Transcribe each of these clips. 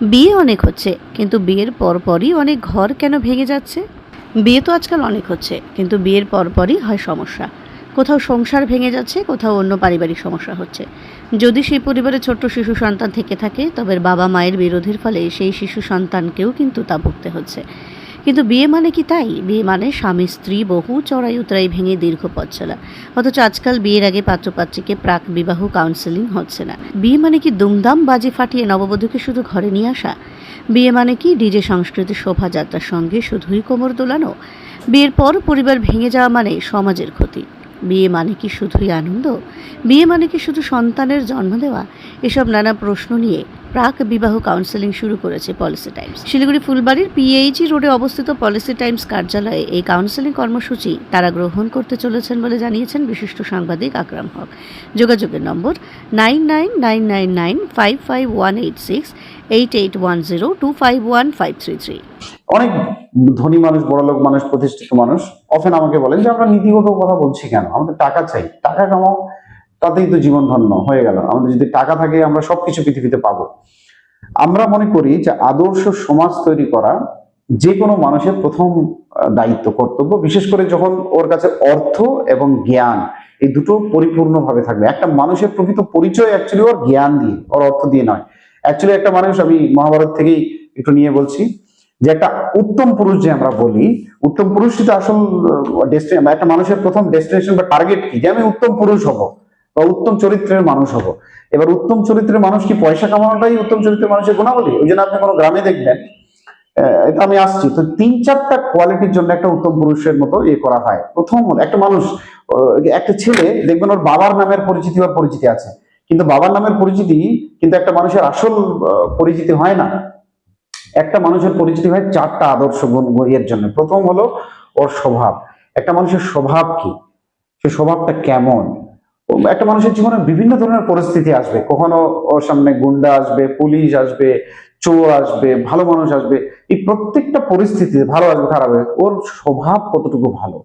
বিয়ে অনেক হচ্ছে, কিন্তু বিয়ের পরপরই অনেক ঘর কেন ভেঙে যাচ্ছে? বিয়ে তো আজকাল অনেক হচ্ছে, কিন্তু বিয়ের পরপরই হয় সমস্যা। কোথাও সংসার ভেঙে যাচ্ছে, কোথাও অন্য পারিবারিক সমস্যা হচ্ছে। যদি সেই পরিবারে ছোট্ট শিশু সন্তান থেকে থাকে, তবে বাবা মায়ের বিরোধের ফলে সেই শিশু সন্তানকেও কিন্তু তা ভুগতে হচ্ছে। কিন্তু বিয়ে মানে কি তাই? বিয়ে মানে স্বামী, স্ত্রী, বহু চড়াই উতরাই ভেঙে দীর্ঘ পথ চলা। অথচ আজকাল বিয়ের আগে পাত্রপাত্রীকে প্রাক বিবাহ কাউন্সেলিং হচ্ছে না। বিয়ে মানে কি দুমদাম বাজে ফাটিয়ে নববধূকে শুধু ঘরে নিয়ে আসা? বিয়ে মানে কি ডিজে সংস্কৃতি শোভাযাত্রার সঙ্গে শুধুই কোমর দোলানো? বিয়ের পর পরিবার ভেঙে যাওয়া মানে সমাজের ক্ষতি। বিয়ে মানে কি শুধুই আনন্দ? বিয়ে মানে কি শুধু সন্তানের জন্ম দেওয়া? এসব নানা প্রশ্ন নিয়ে প্রাক বিবাহ কাউন্সেলিং শুরু করেছে পলিসি টাইমস শিলিগুড়ি ফুলবাড়ির পিএইচি রোডে অবস্থিত পলিসি টাইমস কার্যালয়ে এই কাউন্সেলিং কর্মসূচি তারা গ্রহণ করতে চলেছেন বলে জানিয়েছেন বিশিষ্ট সাংবাদিক আকরাম হক। যোগাযোগের number nine nine nine nine nine five five one eight six eight eight one zero two five one five three three অনেক ধনী মানুষ বড়লোক মানুষ, প্রতিষ্ঠিত মানুষ অফেন আমাকে বলেন যে, আমরা নীতিগত কথা বলছি কেন? আমাদের টাকা চাই। টাকা কামাও, তাতেই তো জীবন ধন্য হয়ে গেল। আমাদের যদি টাকা থাকে, আমরা সবকিছু পৃথিবীতে পাবো। আমরা মনে করি যে, আদর্শ সমাজ তৈরি করা যে কোনো মানুষের প্রথম দায়িত্ব, কর্তব্য। বিশেষ করে যখন ওর কাছে অর্থ এবং জ্ঞান এই দুটো পরিপূর্ণভাবে থাকবে। একটা মানুষের প্রকৃত পরিচয় অ্যাকচুয়ালি ওর জ্ঞান দিয়ে, ওর অর্থ দিয়ে নয়। অ্যাকচুয়ালি একটা মানুষ আমি মহাভারত থেকেই একটু নিয়ে বলছি যে একটা উত্তম পুরুষ যে আমরা বলি, উত্তম পুরুষই তো আসল ডেস্টিনেশন একটা মানুষের প্রথম ডেস্টিনেশন বা টার্গেট কি? যে আমি উত্তম পুরুষ হব বা উত্তম চরিত্রের মানুষ হব। এবার উত্তম চরিত্রের মানুষ কি পয়সা কামানোটাই উত্তম চরিত্রের মানুষের গুণাবলী? ওই জন্য আপনি কোনো গ্রামে দেখবেন এটা আমি আসছি। তো তিন চারটা কোয়ালিটির জন্য একটা উত্তম পুরুষের মতো ইয়ে করা হয়। প্রথম একটা মানুষ একটা ছেলে, দেখবেন ওর বাবার নামের পরিচিতি ওর পরিচিতি আছে। কিন্তু বাবার নামের পরিচিতি কিন্তু একটা মানুষের আসল পরিচিতি হয় না। একটা মানুষের পরিচিতি হয় চারটা আদর্শ গুণ জন্য। প্রথম হলো ওর স্বভাব। একটা মানুষের স্বভাব কি? সে স্বভাবটা কেমন? একটা মানুষের জীবনে বিভিন্ন ধরনের পরিস্থিতি আসবে। কখনো ওর সামনে গুন্ডা আসবে, পুলিশ আসবে, চোর আসবে, ভালো মানুষ আসবে। এই প্রত্যেকটা পরিস্থিতিতে ভালো আসবে, খারাপ আসবে। ওর স্বভাব কতটুকু ভালো?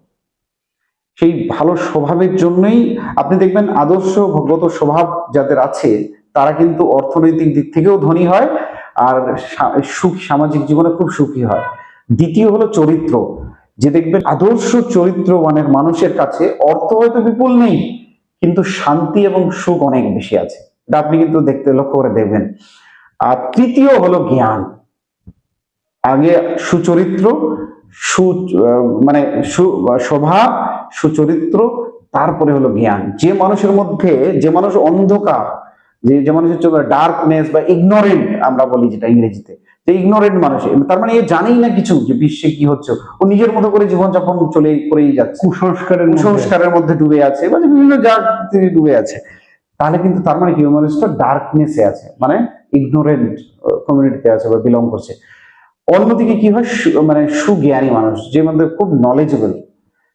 সেই ভালো স্বভাবের জন্যই আপনি দেখবেন আদর্শ আদর্শগত স্বভাব যাদের আছে, তারা কিন্তু অর্থনৈতিক দিক থেকেও ধনী হয় আর সুখ, সামাজিক জীবনে খুব সুখী হয়। দ্বিতীয় হলো চরিত্র। যে দেখবেন আদর্শ চরিত্র চরিত্রবানের মানুষের কাছে অর্থ হয়তো বিপুল নেই, কিন্তু শান্তি এবং সুখ অনেক বেশি আছে। এটা আপনি কিন্তু দেখতে লক্ষ্য করে দেখবেন। আর তৃতীয় হলো জ্ঞান। আগে সুচরিত্র, সু মানে সু স্বভাব সুচরিত্র তারপরে হলো জ্ঞান। যে মানুষের মধ্যে যে মানুষ অন্ধকার যে যে মানুষের ডার্কনেস বা ইগনোরেন্ট আমরা বলি যেটা ইংরেজিতে যে ইগনোরেন্ট মানুষ তার মানে এ জানেই না কিছু যে বিশ্বে কি হচ্ছে। ও নিজের মতো করে জীবনযাপন চলে করেই যাচ্ছে। কুসংস্কারের। কুসংস্কারের মধ্যে ডুবে আছে বা বিভিন্ন তিনি ডুবে আছে। তাহলে কিন্তু তার মানে কি মানুষটা ডার্কনেসে আছে মানে ইগনোরেন্ট কমিউনিটিতে আছে বা বিলং করছে। অন্যদিকে কি হয় সু- মানে সুজ্ঞানী মানুষ যে মধ্যে খুব নলেজেবল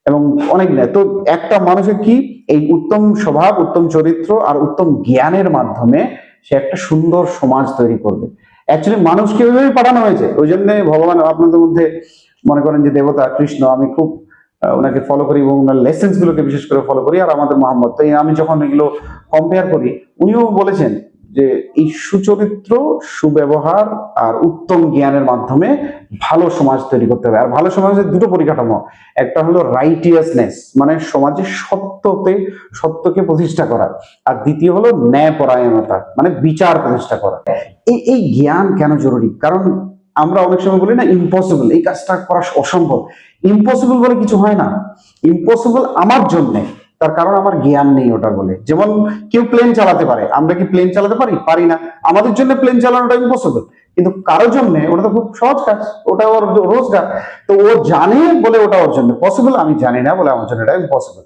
এবং অনেক। তো একটা মানুষের কি? এই উত্তম স্বভাব, উত্তম চরিত্র আর উত্তম জ্ঞানের মাধ্যমে সে একটা সুন্দর সমাজ তৈরি করবে। অ্যাকচুয়ালি মানুষকে ওইভাবেই পাঠানো হয়েছে? ওই জন্য ভগবান আপনাদের মধ্যে মনে করেন যে দেবতা কৃষ্ণ, আমি খুব ওনাকে ফলো করি এবং ওনার লেসেন্স গুলোকে বিশেষ করে ফলো করি। আর আমাদের মোহাম্মদ, তো আমি যখন এগুলো কম্পেয়ার করি, উনিও বলেছেন যে এই সুচরিত্র, সুব্যবহার আর উত্তম জ্ঞানের মাধ্যমে ভালো সমাজ তৈরি করতে হবে। আর ভালো সমাজের দুটো পরিকাঠামো। একটা হলো রাইটিয়াসনেস মানে সমাজে সত্যতে, সত্যকে প্রতিষ্ঠা করা। আর দ্বিতীয় হলো ন্যায়পরায়ণতা মানে বিচার প্রতিষ্ঠা করা। এই এই জ্ঞান কেন জরুরি? কারণ আমরা অনেক সময় বলি না ইম্পসিবল এই কাজটা করা অসম্ভব। ইম্পসিবল বলে কিছু হয় না। ইম্পসিবল আমার জন্যে। তার কারণ আমার জ্ঞান নেই ওটা বলে। যেমন কেউ প্লেন চালাতে পারে, আমরা কি প্লেন চালাতে পারি? পারি না। আমাদের জন্য প্লেন চালানোটা ইম্পসিবল কিন্তু কারোর জন্য ওটা তো খুব সহজ কাজ, ওটা ওর রোজগার। তো ও জানে বলে ওটা ওর জন্য পসিবল আমি জানি না বলে আমার জন্য এটা ইম্পসিবল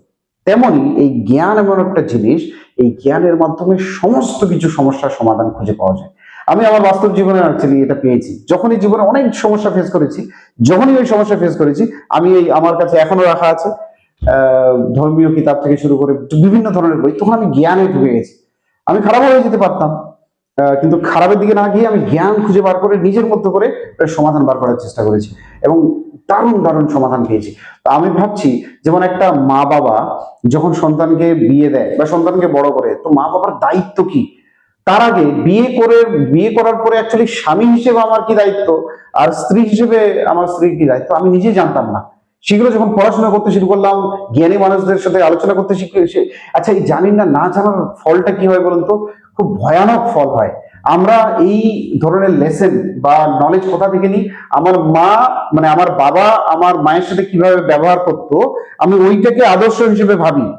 তেমনি এই জ্ঞান এমন একটা জিনিস, এই জ্ঞানের মাধ্যমে সমস্ত কিছু সমস্যার সমাধান খুঁজে পাওয়া যায়। আমি আমার বাস্তব জীবনে অ্যাকচুয়ালি এটা পেয়েছি। যখনই জীবনে অনেক সমস্যা ফেস করেছি, যখনই ওই সমস্যা ফেস করেছি, আমি এই আমার কাছে এখনও রাখা আছে। ধর্মীয় কিতাব থেকে শুরু করে বিভিন্ন ধরনের বই, তখন আমি জ্ঞানে ঢুকে গেছি। আমি খারাপ হয়ে যেতে পারতাম। কিন্তু খারাপের দিকে না গিয়ে আমি জ্ঞান খুঁজে বার করে, নিজের মতো করে সমাধান বার করার চেষ্টা করেছি এবং দারুণ দারুণ সমাধান পেয়েছি। আমি ভাবছি, যেমন একটা মা বাবা যখন সন্তানকে বিয়ে দেয় বা সন্তানকে বড় করে, তো মা বাবার দায়িত্ব কি? তার আগে বিয়ে করে, বিয়ে করার পরে অ্যাকচুয়ালি স্বামী হিসেবে আমার কি দায়িত্ব? আর স্ত্রী হিসেবে আমার স্ত্রীর কি দায়িত্ব? আমি নিজে জানতাম না। সেগুলো যখন পড়াশোনা করতে শুরু করলাম, জ্ঞানী মানুষদের সাথে আলোচনা করতে শিখে আচ্ছা এই জানি না না জানার ফলটা কি হয় বলুন তো? খুব ভয়ানক ফল হয়। আমরা এই ধরনের লেসেন বা নলেজ কোথা থেকে নিই? আমার মা মানে আমার বাবা, আমার মায়ের সাথে কীভাবে ব্যবহার করতো, আমি ওইটাকে আদর্শ হিসেবে ভাবি।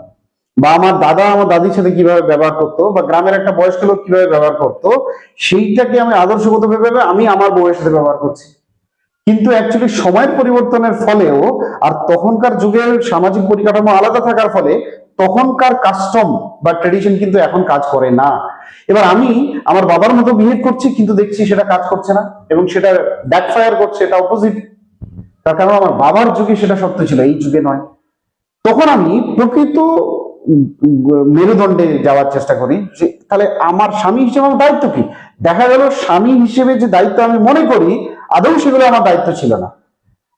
বা আমার দাদা, আমার দাদির সাথে কীভাবে ব্যবহার করতো, বা গ্রামের একটা বয়স্ক লোক কীভাবে ব্যবহার করতো, সেইটাকে আমি আদর্শগত ভেবে আমি আমার বউয়ের সাথে ব্যবহার করছি। কিন্তু অ্যাকচুয়ালি সময়ের পরিবর্তনের ফলেও আর তখনকার যুগের সামাজিক পরিকাঠামো আলাদা থাকার ফলে তখনকার কাস্টম বা ট্রেডিশন কিন্তু এখন কাজ করে না। এবার আমি আমার বাবার মতো বিহেভ করছি কিন্তু দেখছি সেটা কাজ করছে না এবং সেটা ব্যাকফায়ার করছে, এটা অপোজিট তার কারণ আমার বাবার যুগে সেটা সত্য ছিল, এই যুগে নয়। তখন আমি প্রকৃত মেরুদণ্ডে যাওয়ার চেষ্টা করি যে তাহলে আমার স্বামী হিসেবে আমার দায়িত্ব কি? দেখা গেল স্বামী হিসেবে যে দায়িত্ব আমি মনে করি আদৌ সেগুলো আমার দায়িত্ব ছিল না।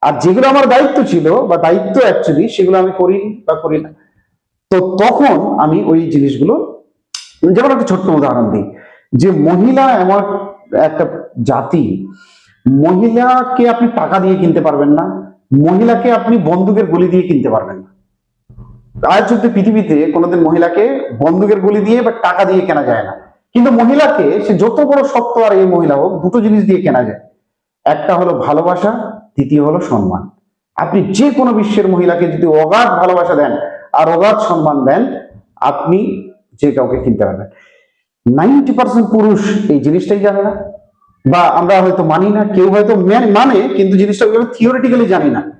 আর যেগুলো আমার দায়িত্ব ছিল বা দায়িত্ব অ্যাকচুয়ালি সেগুলো আমি করি বা করি না। তো তখন আমি ওই জিনিসগুলো, যেমন একটা ছোট্ট উদাহরণ দিই, যে মহিলা এমন একটা জাতি, মহিলাকে আপনি টাকা দিয়ে কিনতে পারবেন না, মহিলাকে আপনি বন্দুকের গুলি দিয়ে কিনতে পারবেন না। আজ যুদ্ধে পৃথিবীতে কোনোদিন মহিলাকে বন্দুকের গুলি দিয়ে বা টাকা দিয়ে কেনা যায় না। কিন্তু মহিলাকে সে যত বড় সত্য আর এই মহিলা হোক, দুটো জিনিস দিয়ে কেনা যায়। একটা হলো ভালোবাসা, দ্বিতীয় হলো সম্মান। আপনি যে কোনো বিশ্বের মহিলাকে যদি অগাধ ভালোবাসা দেন আর অগাধ সম্মান দেন, আপনি যে কাউকে কিনতে পারবেন। নাইনটি পার্সেন্ট পুরুষ এই জিনিসটাই জানে না। বা আমরা হয়তো মানি না, কেউ হয়তো মানে- কিন্তু জিনিসটা থিওরিটিক্যালি জানি না।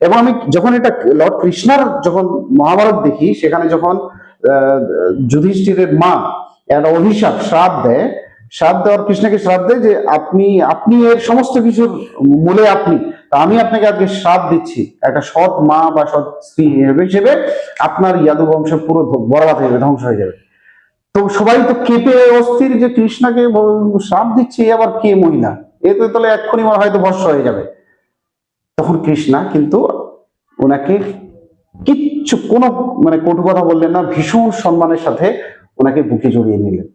এবং আমি যখন এটা লর্ড কৃষ্ণার যখন মহাভারত দেখি, সেখানে যখন যুধিষ্ঠিরের মা একটা অভিশাপ, শ্রাপ দেয় শ্রাপ দেওয়ার কৃষ্ণকে দেয় যে আপনি আপনি এর সমস্ত কিছুর মূলে আপনি। আমি আপনাকে আজকে শ্রাপ দিচ্ছি। একটা সৎ মা বা সৎ স্ত্রী হিসেবে আপনার ইয়াদু বংশ পুরো বরবাদ হয়ে যাবে, ধ্বংস হয়ে যাবে। তো সবাই তো কেঁপে অস্থির যে কৃষ্ণকে শ্রাপ দিচ্ছে আবার কে মহিলা? এ তো তাহলে এক্ষুনি মনে হয়তো ভস্য হয়ে যাবে। তখন কৃষ্ণা কিন্তু ওনাকে কিচ্ছু কোনো মানে কটু কথা বললেন না, ভীষণ সম্মানের সাথে ওনাকে বুকে জড়িয়ে নিলেন।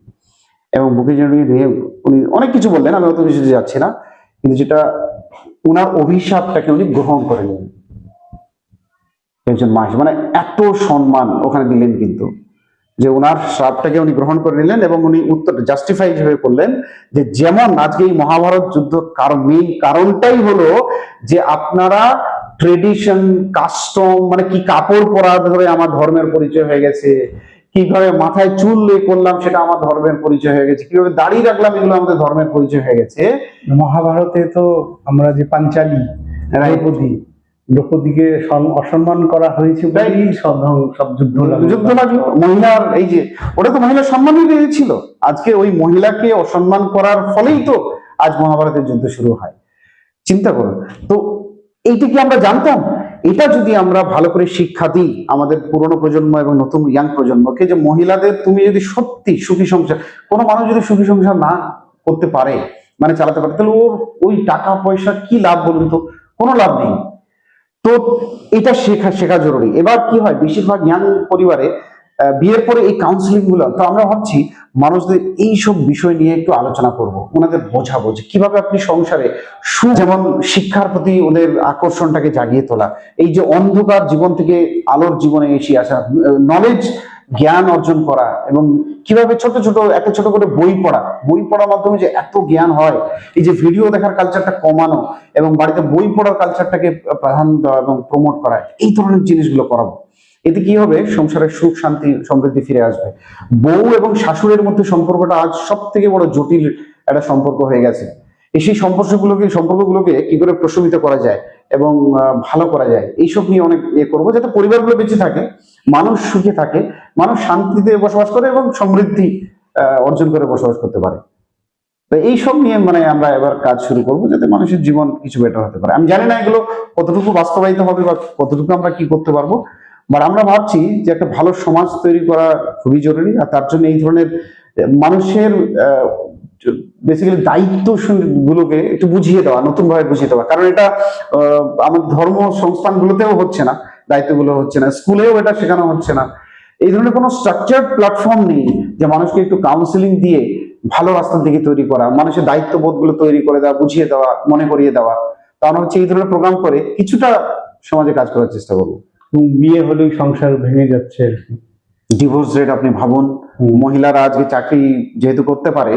এবং বুকে জড়িয়ে নিয়ে উনি অনেক কিছু বললেন, আমি অত কিছু যাচ্ছি না কিন্তু যেটা উনার অভিশাপটাকে উনি গ্রহণ করে নিলেন একজন মা হিসেবে। মানে এত সম্মান ওখানে দিলেন কিন্তু, যে ওনার শ্রাপটাকে উনি গ্রহণ করে নিলেন এবং উনি উত্তর জাস্টিফাই হিসেবে করলেন যে যেমন আজকে এই মহাভারত যুদ্ধ কারণ মেইন কারণটাই হলো যে আপনারা ট্রেডিশন কাস্টম মানে কি কাপড় পরা ধরে আমার ধর্মের পরিচয় হয়ে গেছে কীভাবে মাথায় চুল করলাম সেটা আমার ধর্মের পরিচয় হয়ে গেছে। কীভাবে দাড়ি রাখলাম এগুলো আমাদের ধর্মের পরিচয় হয়ে গেছে। মহাভারতে তো আমরা যে পাঞ্চালী. দ্রৌপদী দ্রৌপদীকে অসম্মান করা হয়েছে। যুদ্ধ লাগল মহিলার এই যে ওটা তো মহিলার সম্মানই ছিল আজকে ওই মহিলাকে অসম্মান করার ফলেই তো আজ মহাভারতের যুদ্ধ শুরু হয়। চিন্তা করুন। তো এইটা কি আমরা জানতাম? এটা যদি আমরা ভালো করে শিক্ষা দিই আমাদের পুরনো প্রজন্ম এবং নতুন ইয়াং প্রজন্মকে যে মহিলাদের তুমি যদি সত্যি সুখী সংসার, কোনো মানুষ যদি সুখী সংসার না করতে পারে মানে চালাতে পারে, তাহলে ওর ওই টাকা পয়সা কি লাভ বলুন তো? কোনো লাভ নেই। তো এটা শেখা শেখা জরুরি। এবার কি হয়? বেশিরভাগ ইয়াং পরিবারে বিয়ের পরে এই কাউন্সিলিংগুলো, তো আমরা ভাবছি মানুষদের এই সব বিষয় নিয়ে একটু আলোচনা করব, ওনাদের বোঝাবো যে কীভাবে আপনি সংসারে সু, যেমন শিক্ষার প্রতি ওদের আকর্ষণটাকে জাগিয়ে তোলা, এই যে অন্ধকার জীবন থেকে আলোর জীবনে এসে আসা নলেজ জ্ঞান অর্জন করা এবং কীভাবে ছোট ছোট একটা ছোট করে বই পড়া, বই পড়ার মাধ্যমে যে এত জ্ঞান হয়, এই যে ভিডিও দেখার কালচারটা কমানো এবং বাড়িতে বই পড়ার কালচারটাকে প্রাধান্য দেওয়া এবং প্রমোট করা, এই ধরনের জিনিসগুলো করাবো। এতে কি হবে? সংসারের সুখ, শান্তি, সমৃদ্ধি ফিরে আসবে। বউ এবং শাশুড়ির মধ্যে সম্পর্কটা আজ সব থেকে বড় জটিল একটা সম্পর্ক হয়ে গেছে। এই সেই সম্পর্কগুলোকে সম্পর্কগুলোকে কি করে প্রশমিত করা যায় এবং ভালো করা যায়? এইসব নিয়ে অনেক ইয়ে করব যাতে পরিবারগুলো বেঁচে থাকে, মানুষ সুখে থাকে, মানুষ শান্তিতে বসবাস করে এবং সমৃদ্ধি অর্জন করে বসবাস করতে পারে। তো এইসব নিয়ে মানে আমরা এবার কাজ শুরু করব যাতে মানুষের জীবন কিছু বেটার হতে পারে। আমি জানি না এগুলো কতটুকু বাস্তবায়িত হবে বা কতটুকু আমরা কি করতে পারব। বাট আমরা ভাবছি যে একটা ভালো সমাজ তৈরি করা খুবই জরুরি, আর তার জন্য এই ধরনের মানুষের বেসিক্যালি দায়িত্ব গুলোকে একটু বুঝিয়ে দেওয়া নতুন ভাবে বুঝিয়ে দেওয়া। কারণ এটা আমাদের ধর্ম সংস্থানগুলোতেও হচ্ছে না, দায়িত্বগুলো হচ্ছে না, স্কুলেও এটা শেখানো হচ্ছে না। এই ধরনের কোনো স্ট্রাকচার্ড প্ল্যাটফর্ম নেই যে মানুষকে একটু কাউন্সিলিং দিয়ে ভালো রাস্তার দিকে তৈরি করা, মানুষের দায়িত্ববোধগুলো তৈরি করে দেওয়া, বুঝিয়ে দেওয়া, মনে করিয়ে দেওয়া। তা আমরা হচ্ছে এই ধরনের প্রোগ্রাম করে কিছুটা সমাজে কাজ করার চেষ্টা করব। বিয়ে হলেই সংসার ভেঙে যাচ্ছে আর কি। ডিভোর্স রেট আপনি ভাবুন মহিলারা আজকে চাকরি যেহেতু করতে পারে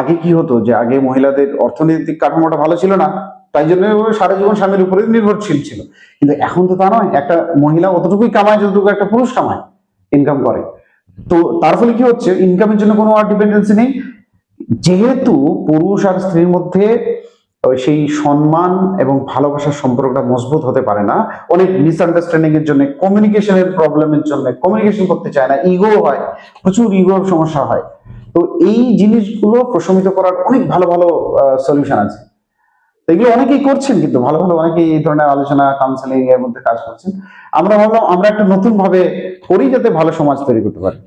আগে কি হতো যে আগে মহিলাদের অর্থনৈতিক কাঠামোটা ভালো ছিল না তাই জন্য সারা জীবন স্বামীর উপরে নির্ভরশীল ছিল। কিন্তু এখন তো তা নয় একটা মহিলা অতটুকুই কামায় যতটুকু একটা পুরুষ কামায় ইনকাম করে। তো তার ফলে কি হচ্ছে ইনকামের জন্য কোনো আর ডিপেন্ডেন্সি নেই। যেহেতু পুরুষ আর স্ত্রীর মধ্যে সেই সম্মান এবং ভালোবাসার সম্পর্কটা মজবুত হতে পারে না। অনেক মিসআন্ডারস্ট্যান্ডিং এর জন্য কমিউনিকেশনের প্রবলেমের জন্য কমিউনিকেশন করতে চায় না ইগো হয়, প্রচুর ইগোর সমস্যা হয়। তো এই জিনিসগুলো প্রশমিত করার অনেক ভালো ভালো সলিউশন আছে। এগুলো অনেকেই করছেন কিন্তু, ভালো ভালো অনেকেই এই ধরনের আলোচনা কাউন্সেলিং এর মধ্যে কাজ করছেন। আমরা ভাবলাম আমরা একটা নতুন ভাবে করি যাতে ভালো সমাজ তৈরি করতে পারি।